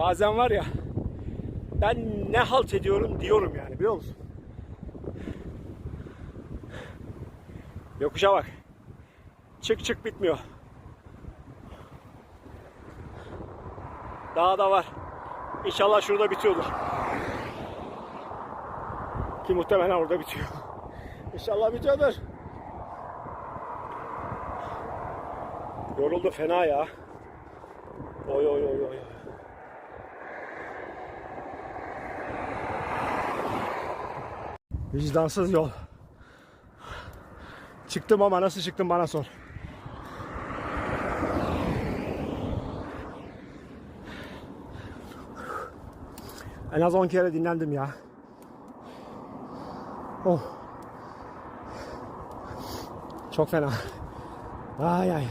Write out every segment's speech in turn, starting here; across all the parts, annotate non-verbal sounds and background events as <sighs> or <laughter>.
Bazen var ya ben ne halt ediyorum diyorum yani biliyor musun? Yokuşa bak. Çık çık bitmiyor. Daha da var. İnşallah şurada bitiyordur. Ki muhtemelen orada bitiyor. İnşallah bitiyordur. Yoruldu fena ya. Oy oy oy oy. Vicdansız yol. Çıktım ama nasıl çıktım bana sor. En az 10 kere dinlendim ya. Oh. Çok fena. Ay ay.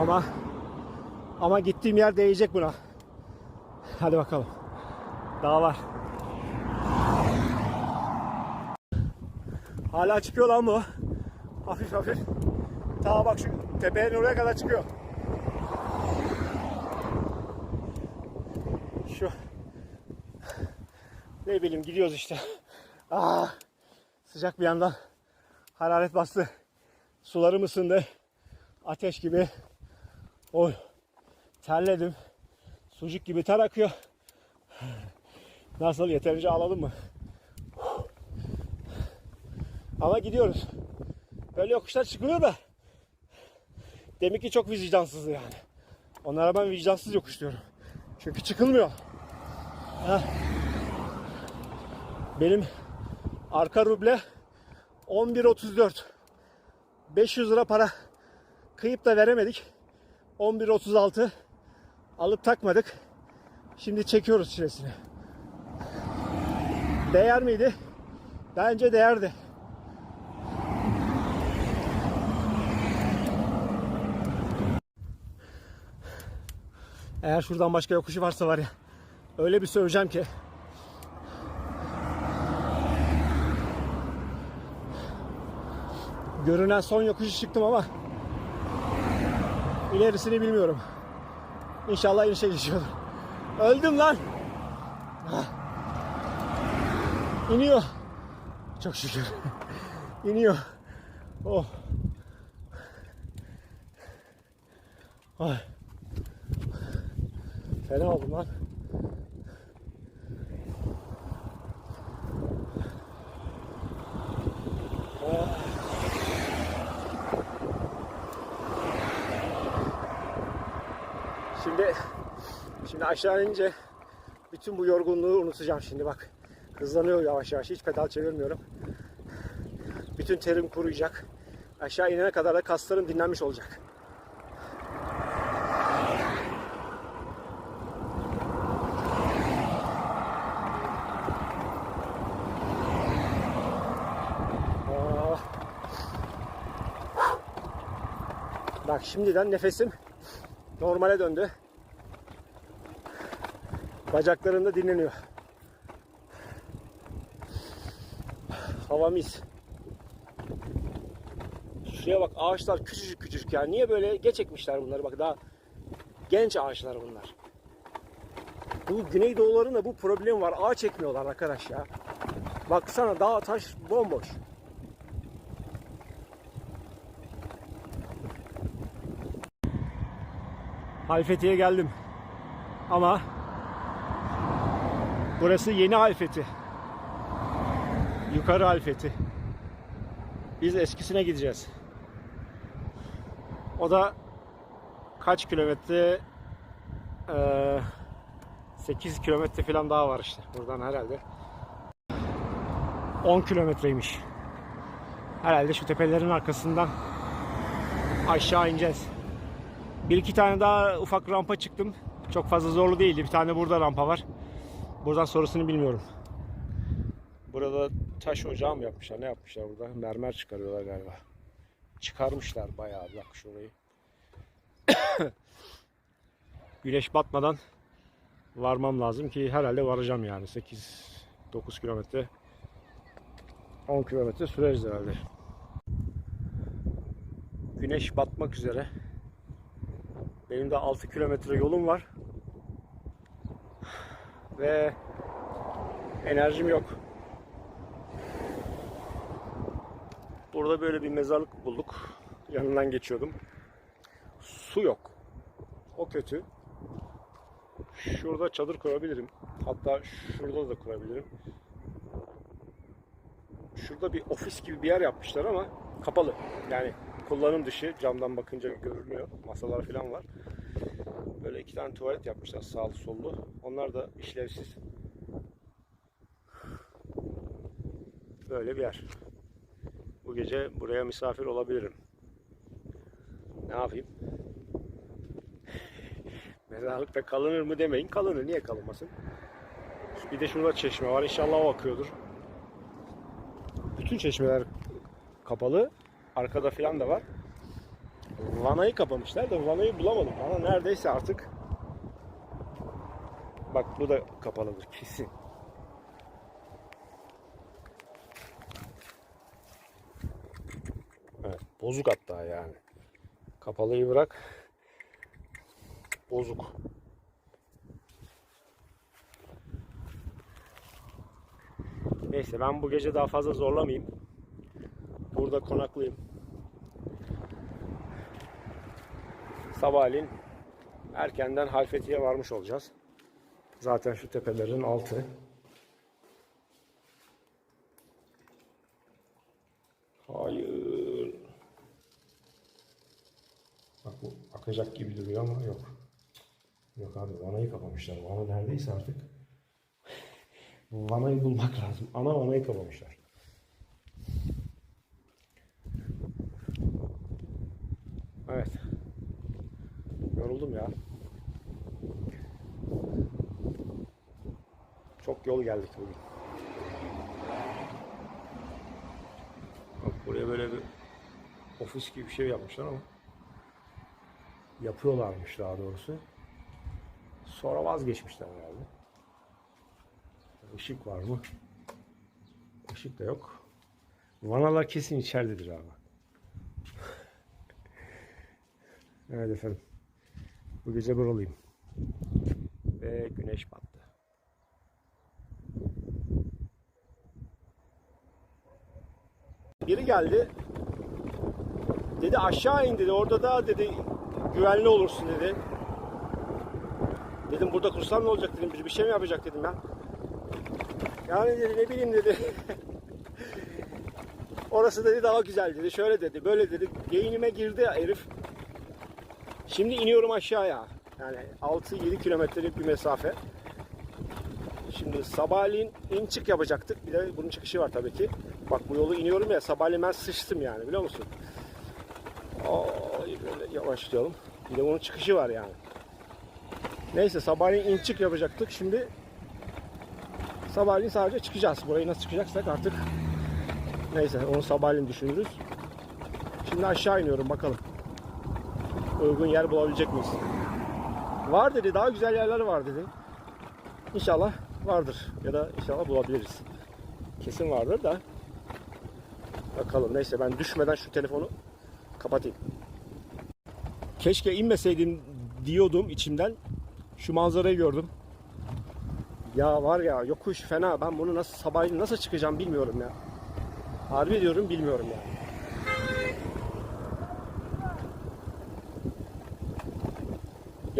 Ama ama gittiğim yer değecek buna. Hadi bakalım. Daha var. Hala çıkıyor lan bu. Hafif hafif. Ta bak şu tepenin oraya kadar çıkıyor. Şu. Ne bileyim gidiyoruz işte. Ah, sıcak bir yandan. Hararet bastı. Sularım ısındı. Ateş gibi. Oy. Terledim. Sucuk gibi ter akıyor. Nasıl yeterince ağladın mı? Ama gidiyoruz. Böyle yokuşlar çıkılıyor da. Demek ki çok vicdansız yani. Onlara ben vicdansız yokuş diyorum. Çünkü çıkılmıyor. Heh. Benim arka ruble 11.34. 500 lira para kıyıp da veremedik. 11.36 alıp takmadık. Şimdi çekiyoruz çilesini. Değer miydi? Bence değerdi. Eğer şuradan başka yokuşu varsa var ya öyle bir söveceğim ki. Görünen son yokuşu çıktım ama ilerisini bilmiyorum. İnşallah inişe geçiyordur. Öldüm lan. Ah. İniyor. Çok şükür. <laughs> İniyor. Oh. Ay. Fena oldum lan. Şimdi şimdi aşağı inince bütün bu yorgunluğu unutacağım şimdi bak. Hızlanıyor yavaş yavaş. Hiç pedal çevirmiyorum. Bütün terim kuruyacak. Aşağı inene kadar da kaslarım dinlenmiş olacak. Ah. Bak şimdiden nefesim normale döndü. Bacaklarında dinleniyor. Hava mis. Şuraya bak ağaçlar küçücük küçücük ya. Niye böyle geç ekmişler bunları bak daha genç ağaçlar bunlar. Bu güneydoğuların da bu problem var. Ağaç ekmiyorlar arkadaş ya. Baksana dağ taş bomboş. Halfeti'ye geldim. Ama burası yeni Halfeti. Yukarı Halfeti. Biz eskisine gideceğiz. O da kaç kilometre? Ee, 8 kilometre falan daha var işte buradan herhalde. 10 kilometreymiş. Herhalde şu tepelerin arkasından aşağı ineceğiz. Bir iki tane daha ufak rampa çıktım. Çok fazla zorlu değildi. Bir tane burada rampa var. Buradan sonrasını bilmiyorum. Burada taş ocağı mı yapmışlar? Ne yapmışlar burada? Mermer çıkarıyorlar galiba. Çıkarmışlar bayağı bak şurayı. <coughs> Güneş batmadan varmam lazım ki herhalde varacağım yani. 8 9 kilometre 10 kilometre süreriz herhalde. Güneş batmak üzere. Benim de 6 kilometre yolum var. Ve enerjim yok. Burada böyle bir mezarlık bulduk. Yanından geçiyordum. Su yok. O kötü. Şurada çadır kurabilirim. Hatta şurada da kurabilirim. Şurada bir ofis gibi bir yer yapmışlar ama kapalı. Yani kullanım dışı camdan bakınca görünüyor. Masalar falan var. Böyle iki tane tuvalet yapmışlar sağlı sollu. Onlar da işlevsiz. Böyle bir yer. Bu gece buraya misafir olabilirim. Ne yapayım? <laughs> Mezarlıkta kalınır mı demeyin. Kalınır. Niye kalınmasın? Bir de şurada çeşme var. İnşallah o akıyordur. Bütün çeşmeler kapalı. Arkada filan da var. Vanayı kapamışlar da vanayı bulamadım. Vana neredeyse artık Bak bu da kapalıdır kesin. Evet, bozuk hatta yani. Kapalıyı bırak. Bozuk. Neyse ben bu gece daha fazla zorlamayayım. Burada konaklayayım. Sabahleyin erkenden Halfeti'ye varmış olacağız. Zaten şu tepelerin altı. Hayır. Bak bu akacak gibi duruyor ama yok. Yok abi vanayı kapamışlar. Vana neredeyse artık. Vanayı bulmak lazım. Ana vanayı kapamışlar. Evet. Yoruldum ya. Çok yol geldik bugün. Bak buraya böyle bir ofis gibi bir şey yapmışlar ama yapıyorlarmış daha doğrusu. Sonra vazgeçmişler herhalde. Işık var mı? Işık da yok. Vanalar kesin içeridedir abi. <laughs> evet efendim. Bu gece buralıyım. Ve güneş battı. Biri geldi. Dedi aşağı in dedi. Orada da dedi güvenli olursun dedi. Dedim burada kursam ne olacak dedim. Bir, bir şey mi yapacak dedim ya. Yani dedi ne bileyim dedi. <laughs> Orası dedi daha güzel dedi. Şöyle dedi böyle dedi. Beynime girdi herif. Şimdi iniyorum aşağıya. Yani 6-7 kilometrelik bir mesafe. Şimdi sabahleyin in çık yapacaktık. Bir de bunun çıkışı var tabii ki. Bak bu yolu iniyorum ya sabahleyin ben sıçtım yani biliyor musun? Aa, böyle yavaşlayalım. Bir de bunun çıkışı var yani. Neyse sabahleyin in çık yapacaktık. Şimdi sabahleyin sadece çıkacağız. Burayı nasıl çıkacaksak artık neyse onu sabahleyin düşünürüz. Şimdi aşağı iniyorum bakalım. Uygun yer bulabilecek miyiz? Var dedi daha güzel yerler var dedi. İnşallah vardır ya da inşallah bulabiliriz. Kesin vardır da. Bakalım neyse ben düşmeden şu telefonu kapatayım. Keşke inmeseydim diyordum içimden. Şu manzarayı gördüm. Ya var ya yokuş fena. Ben bunu nasıl sabahleyin nasıl çıkacağım bilmiyorum ya. Harbi diyorum bilmiyorum ya.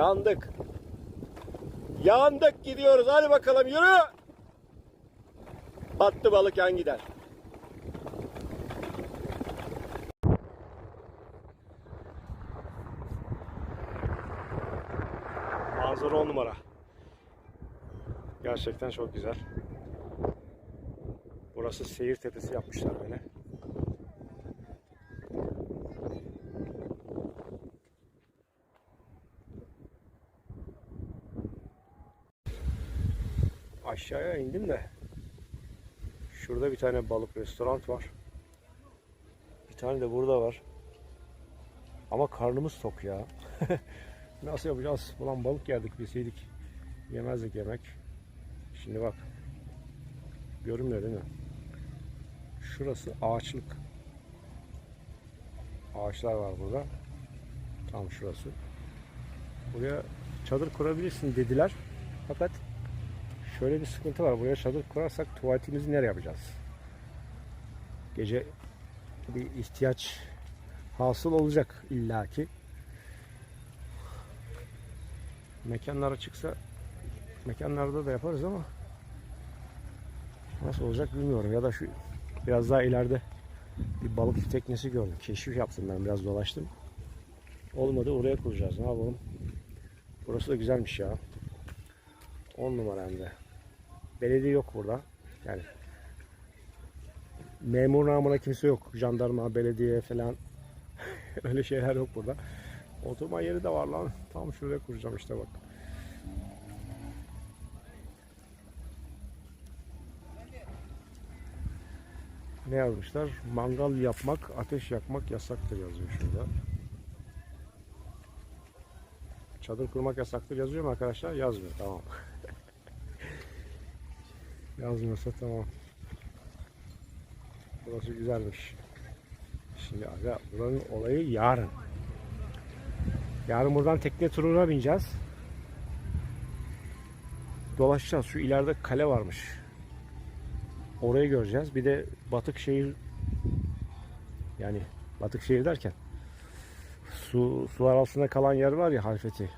Yandık. Yandık gidiyoruz. Hadi bakalım yürü. Battı balık yan gider. Manzara on numara. Gerçekten çok güzel. Burası seyir tepesi yapmışlar böyle. Aşağıya indim de şurada bir tane balık restoran var. Bir tane de burada var. Ama karnımız tok ya. <laughs> Nasıl yapacağız? Ulan balık yerdik bilseydik. Yemezdik yemek. Şimdi bak. Görünmüyor değil mi? Şurası ağaçlık. Ağaçlar var burada. Tam şurası. Buraya çadır kurabilirsin dediler. Fakat şöyle bir sıkıntı var. Buraya çadır kurarsak tuvaletimizi nereye yapacağız? Gece bir ihtiyaç hasıl olacak illaki. Mekanlar açıksa mekanlarda da yaparız ama nasıl olacak bilmiyorum. Ya da şu biraz daha ileride bir balık teknesi gördüm. Keşif yaptım ben biraz dolaştım. Olmadı oraya kuracağız. Ne yapalım? Burası da güzelmiş ya. 10 numara hem de. Belediye yok burada. Yani memur namına kimse yok. Jandarma, belediye falan. <laughs> Öyle şeyler yok burada. Oturma yeri de var lan. Tam şuraya kuracağım işte bak. Ne yazmışlar? Mangal yapmak, ateş yakmak yasaktır yazıyor şurada. Çadır kurmak yasaktır yazıyor mu arkadaşlar? Yazmıyor. Tamam. <laughs> Yazmıyorsa tamam. Burası güzelmiş. Şimdi aga buranın olayı yarın. Yarın buradan tekne turuna bineceğiz. Dolaşacağız. Şu ileride kale varmış. Orayı göreceğiz. Bir de Batıkşehir yani Batıkşehir derken su sular altında kalan yer var ya Halfeti.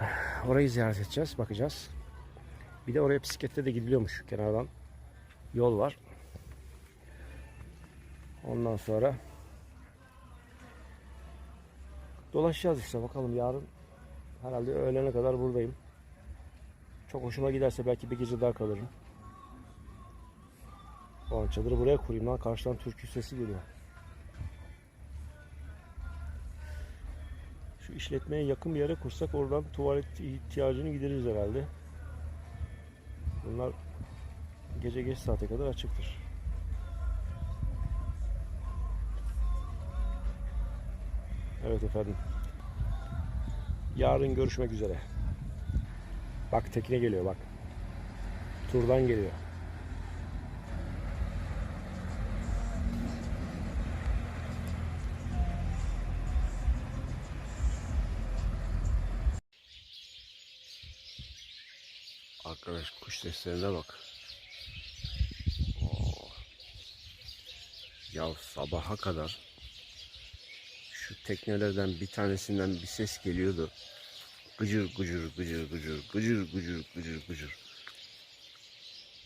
<sighs> Orayı ziyaret edeceğiz, bakacağız. Bir de oraya bisiklette de gidiliyormuş kenardan. Yol var. Ondan sonra dolaşacağız işte bakalım yarın herhalde öğlene kadar buradayım. Çok hoşuma giderse belki bir gece daha kalırım. Ulan çadırı buraya kurayım lan karşıdan türkü sesi geliyor. Şu işletmeye yakın bir yere kursak oradan tuvalet ihtiyacını gideririz herhalde. Bunlar gece geç saate kadar açıktır. Evet efendim. Yarın görüşmek üzere. Bak tekne geliyor bak. Turdan geliyor. Arkadaş kuş seslerine bak. Oo. Ya sabaha kadar şu teknelerden bir tanesinden bir ses geliyordu. Gıcır gıcır gıcır gıcır gıcır gıcır gıcır gıcır.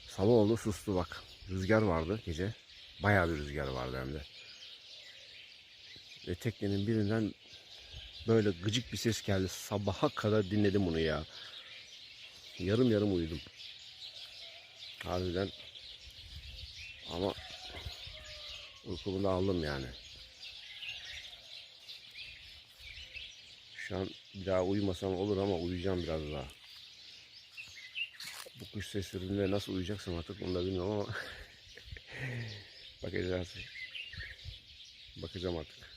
Sabah oldu sustu bak. Rüzgar vardı gece. Bayağı bir rüzgar vardı hem de. Ve teknenin birinden böyle gıcık bir ses geldi. Sabaha kadar dinledim bunu ya. Yarım yarım uyudum. Harbiden. Ama uykumu da aldım yani. Şu an bir daha uyumasam olur ama uyuyacağım biraz daha. Bu kuş seslerinde nasıl uyuyacaksam artık onu da bilmiyorum ama <laughs> bakacağız. Bakacağım artık.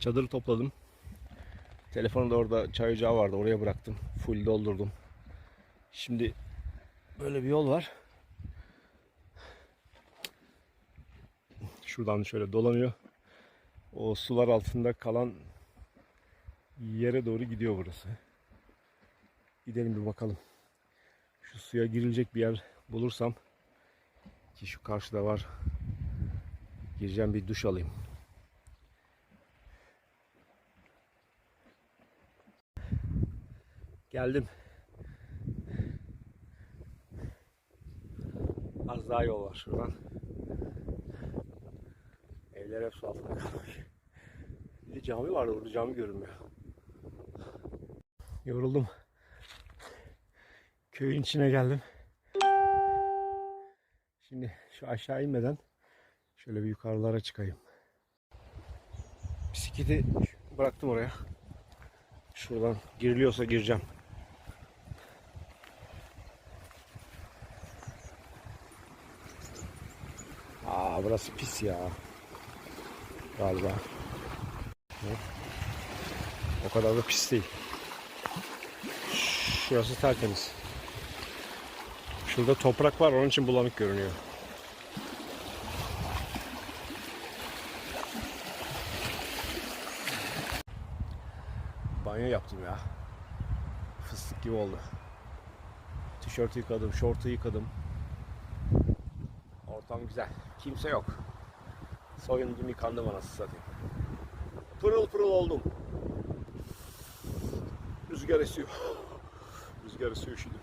Çadırı topladım. Telefonu da orada çay ocağı vardı. Oraya bıraktım. Full doldurdum. Şimdi böyle bir yol var. Şuradan şöyle dolanıyor. O sular altında kalan yere doğru gidiyor burası. Gidelim bir bakalım. Şu suya girilecek bir yer bulursam ki şu karşıda var. Gireceğim bir duş alayım. Geldim. Az daha yol var şuradan. Evler hep su altında kalmış. Bir de cami vardı burada cami görünmüyor. Yoruldum. Köyün içine geldim. Şimdi şu aşağı inmeden şöyle bir yukarılara çıkayım. Bisikleti bıraktım oraya. Şuradan giriliyorsa gireceğim. Aa burası pis ya. Galiba. O kadar da pis değil. Şurası tertemiz. Şurada toprak var onun için bulanık görünüyor. Banyo yaptım ya. Fıstık gibi oldu. Tişörtü yıkadım, şortu yıkadım. Ortam güzel. Kimse yok. Soyundum, yıkandım anasını satayım. Pırıl pırıl oldum. Rüzgar esiyor. Rüzgar esiyor üşüdüm.